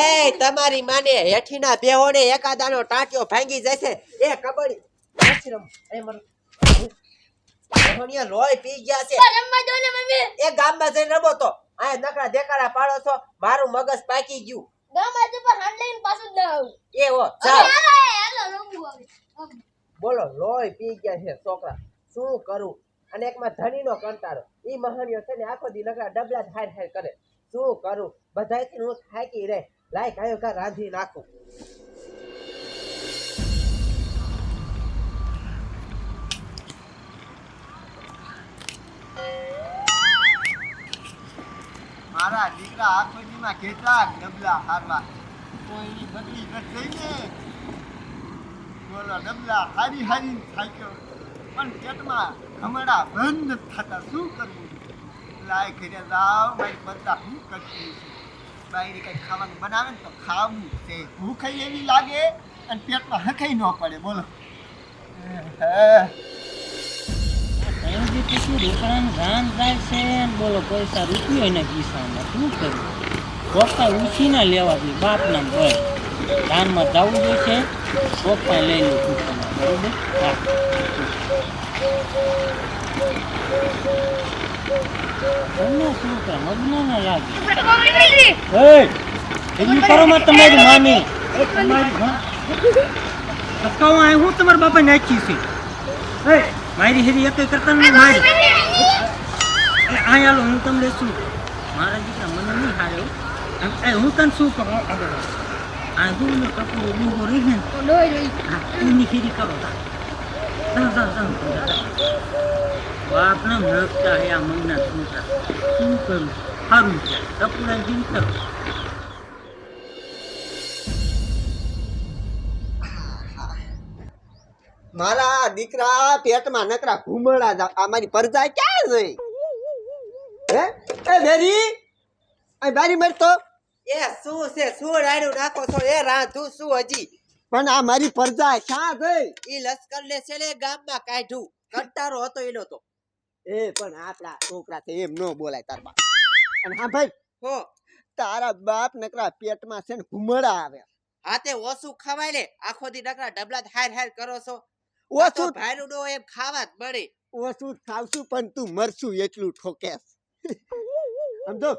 એ તમારી માને હેઠીના બેહોને એકાદાનો ટાંટિયો ભાંગી જશે એ કબડ્ડી નથી રમવું. મારું બેહોનિયા લોહી પી ગયા છે રમવા દો ને મમ્મી એ ગામમાં જઈને રમો તો આ નકરા દેકારા પાડો છો મારું મગજ પાકી ગયું ગામ આજે પર હાંડ લઈને પાછું જ ના આવું એ હો બોલો લોહી પી ગયા છે છોકરા શું કરું અને એકમાં ધણીનો કંટાળો. એ મહાનીઓ છે ને આખો દી નકરા ડબલા જ હાર કરે. શું કરું? બધાથી હું થાકી રે લાય કાયો કા રાંધી નાખું. મારા દીકરા આખો દીમાં કેટલા ડબલા હારવા. કોઈ બદલી ન થઈ ને બોલો, ડબલા હારી હારી થાક્યો. પણ પેટમાં હમણાં બંધ થતા શું કરવું? લાય ઘરે લાવ, મારી બધા હું કરતી છું બાયરી કંઈ ખાવાનું બનાવે ને તો ખાવું છે. ભૂખાઈ એવી લાગે અને પેટમાં હખાઈ ન પડે. બોલો. રોકડાનું ધાન થાય છે બોલો, પૈસા રૂપિયો એના કિસ્સામાં શું કરવું? પપ્પા ઉછીના લેવા જોઈએ, બાપના ભય ધાનમાં જવું જોઈશે પપ્પા લઈ લો બરોબર? તમને શું કરે મગ્ન લાગે એ એવી કરો માં તમારી માની એ તમારી માં કહું આ હું તમારા બાપા નાખી છે એ મારી હેરી એક કરતા નહીં મારી એ આ હાલો હું તમને શું મારા દીકરા મને નહીં હારે હું તને શું કરો આગળ. આ દૂધ કપડો રહી ને એની ખેરી કરો તા. બાપના નખતા હે. આ મગના છૂટા શું કરું? સારું છે. ટપુડા જીવ મારા દીકરા પેટમાં નકરા ઘૂમડા જ આ મારી પરજા ક્યાં જઈ હે? એ બેરી આ બારી મરતો. એ શું છે? શું રાડ્યું નાખો છો? એ રાંધું શું હજી. પણ આ મારી પરજા શા ગઈ? એ લશ્કર લે છે લે ગામમાં કાઢ્યું. કંટારો હતો એનો તો. એ પણ આપડા છોકરા છે એમ ન બોલાય તાર બાપ. અને હા ભાઈ હો. તારા બાપ નકરા પેટમાં છે ને ઘુમડા આવે. હાતે ઓછું ખવાય લે. આખો દી નકરા ડબલા હાર હાર કરો છો. ઓછું ભાઈનું ડો એમ ખાવા જ મળે. ઓછું ખાવશું પણ તું મરશું એટલું ઠોકેસ સમજો?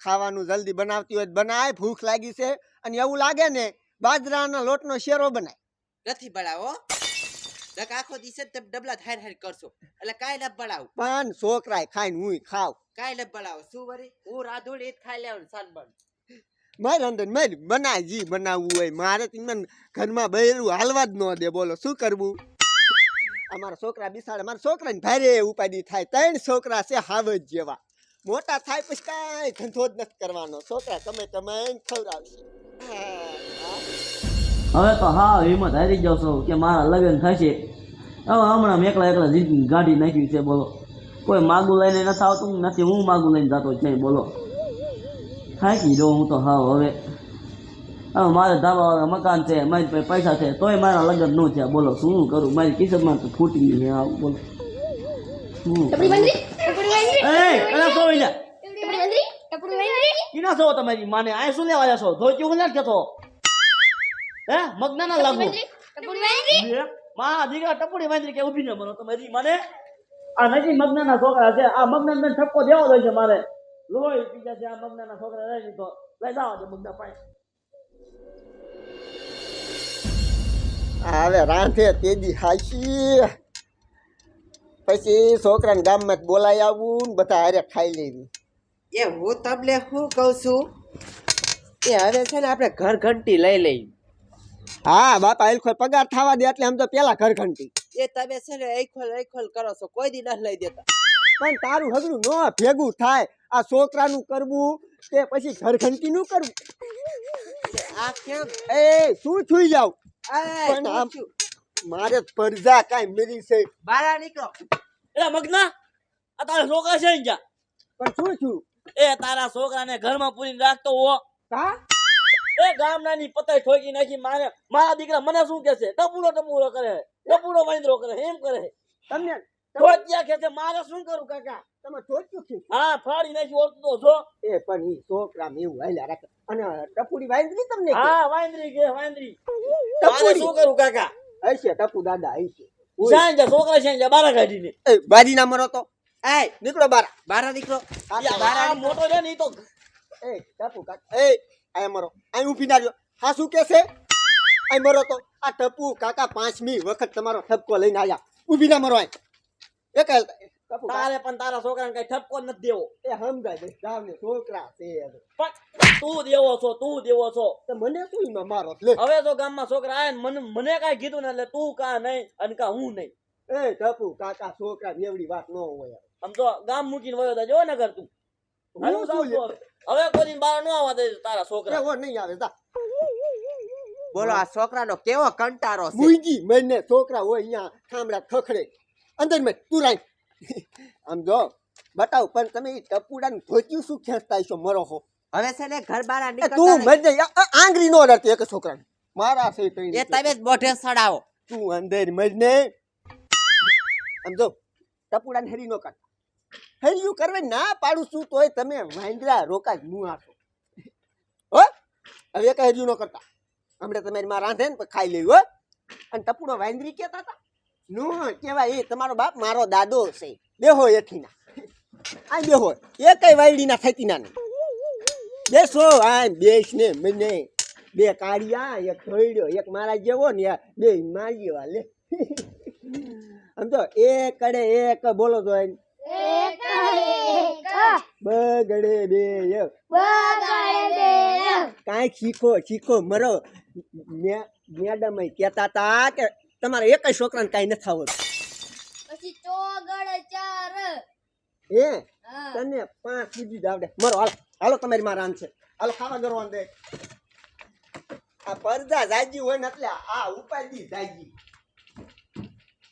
ખાવાનું જલ્દી બનાવતી હોય બનાય ભૂખ લાગી છે અને એવું લાગે ને બાજરાના લોટનો શેરો બનાય. નથી બળાવો. દક આખો દિવસે તમે ડબલા હાર હાર કરશો. એટલે કાંઈ ન બળાવ. પણ છોકરાય ખાઈને હું ખાવ. કાંઈ ન બળાવ. શું વરી? હું રાધોડ એ જ ખાઈ લેવાનું સાનબન મારે અંદર મારે બનાય જી બનાવવું હોય. મારે તમને ઘરમાં બૈરું હાલવા જ ન દે. બોલો શું કરવું? અમારા છોકરા બિસાડે. મારા છોકરાને ભારે ઉપાડી થાય. ત્રણ છોકરા છે હાવજ જેવા. મોટા થાય પછી કાંઈ ધંધો જ નથી કરવાનો. છોકરા તમે તમે ખવડાવશે. હવે તો હા હિંમત હારી જાઉં છું કે મારા લગ્ન થશે. હવે હમણાં એકલા એકલા જીત ગાડી નાખ્યું છે બોલો. કોઈ માગું લઈને નથી આવતું નથી હું માગું લઈને જતો છે બોલો. થાકી દો હું તો હા હવે. હવે મારે ધાબા મકાન છે મારી પાસે પૈસા છે તોય મારા લગ્ન ન થયા બોલો. શું કરું? મારી કિસ્મતમાં તો ફૂટી ગઈ છે આવું બોલો. શું છો છો તમારી માને. આ શું લેવા આવ્યા છો? ધોતી હું નથી કેતો હે? મગના ના લાગુ માં દીકરા ટપુડી વાંદરી કે ઊભી ન બનો તમારી મને. આ નજી ના છોકરા છે. આ મગ્ન ને ઠપકો દેવો જોઈએ છે મારે. લોહી બીજા છે આ મગનાના છોકરા. રહી તો લઈ જાવ દે મગના પાસે હવે રાંધે તેજી હાશી. પછી છોકરાને ગામમાં બોલાવી આવું ને બધા હારે ખાઈ લેવી એ હું તમને શું કહું છું? એ હવે છે ને આપણે ઘર ઘંટી લઈ લઈ હા બાપા એલખોલ પગાર થવા દે એટલે આમ તો પેલા ઘર ઘંટી એ તમે છે ને એખોલ એખોલ કરો છો કોઈ દી નથી લઈ દેતા. પણ તારું હગરું ન ભેગું થાય. આ છોકરાનું કરવું કે પછી ઘર ઘંટી નું કરવું? આ કેમ? એ શું થઈ જાવ પણ આમ મારે પરજા કાઈ મેરી છે. બહાર નીકળો. એ મગના આ તારા છોકરા છે ને જા. પણ શું છું એ તારા છોકરાને ઘરમાં પૂરી રાખતો હો. કા? એ ગામનાની પતાઈ ઠોકી નાખી મારે મારા દીકરા મને શું કહે છે? ટપુડો ટપુડો કરે ટપુડો વાંદરો કરે એમ કરે. તમને ઠોકિયા છે મારે શું કરું કાકા? તમે ઠોક્યું છે હા ફાડી નાખી ઓળખતો તો છો. એ પણ ઈ છોકરા મેં હાલ્યા રાખે. અને ટપુડી વાંદરી તમને કે? હા વાંદરી કે વાંદરી. મારે શું કરું કાકા? હશે ટપુ દાદા હશે. શાંત છોકરા શાંત જા બારા કાઢીને એ બારી ના મરો તો. એ નીકળો બાર. બારા દીકરો આ મોટો છે ને ઈ તો એ ટપુ કાકા. એ આ મરો. આ ઊભી ના રહ્યો. હા શું કે છે? આ મરો તો. આ ટપુ કાકા પાંચમી વખત તમારો ઠપકો લઈને આવ્યા ઊભી ના મરો આ એક તારે પણ તારા છોકરાને કઈ ઠપકો નથી દેવો. એ સમજાય દે ને છોકરા છે તું. દેવો છો તું દેવો છો. તો મને શું એમાં મારો? હવે તો ગામમાં છોકરા આયા મને મને કઈ કીધું ને એટલે તું કા નહીં અને કા હું નહીં. એ ટપુ કાકા છોકરા એવડી વાત ન હોય. આમ તો ગામ મૂકીને વયો તો જો ને કર તું હું શું હવે. કોઈ દી બહાર ન આવવા દે તારા છોકરા. એવો નહીં આવે તા બોલો આ છોકરાનો કેવો કંટારો છે? મુઈજી મને છોકરા હોય અહીંયા થામડા ખખડે. અંદર મે તું રાઈ આમ જો બતાવ પણ તમે ટપુડા ને ધોત્યું શું ખેંચતા છો મરો હો? હવે છે ને ઘર બહાર નીકળતા તું આ આંગળી નો ડરતી એક છોકરાને. મારા છે તો એ તમે જ મોઢે સડાવો. તું અંદર મજને. આમ જો ટપુડાને હેરી નો કાઢ. હેરિયું કરવે ના પાડું છું, તોય તમે વાંદરા રોકા જ મું આપો હો? હવે કઈ હેરિયું ન કરતા. હમણાં તમારી માં રાંધે ને ખાઈ લેવું, હો. અને ટપુડો વાંદરી કહેતા હતા. નું, કહેવાય, એ તમારો બાપ મારો દાદો છે. બેહો એઠી ના આ બેહો એ કઈ વાયડી ના થતી ના નહીં બેસો, આ બેસ ને મને. બે કાળિયા, એક ધોઈડ્યો એક મારા જેવો ને બે મારી જેવા લે સમજો? એક કડે એક, બોલો તો બગડે બે કાંઈક શીખો શીખો. મરો મેડમ કહેતા હતા કે તમારે એક છોકરાને કાંઈ નથી આવડતું. પછી ચોગડ ચાર. એ તને પાંચ બીજી જ આવડે. મરો હાલો હાલો તમારી મારા આમ છે હાલો ખાવા કરવાનું દે. આ પડદા જાજી હોય ને એટલે આ ઉપાડી જાજી.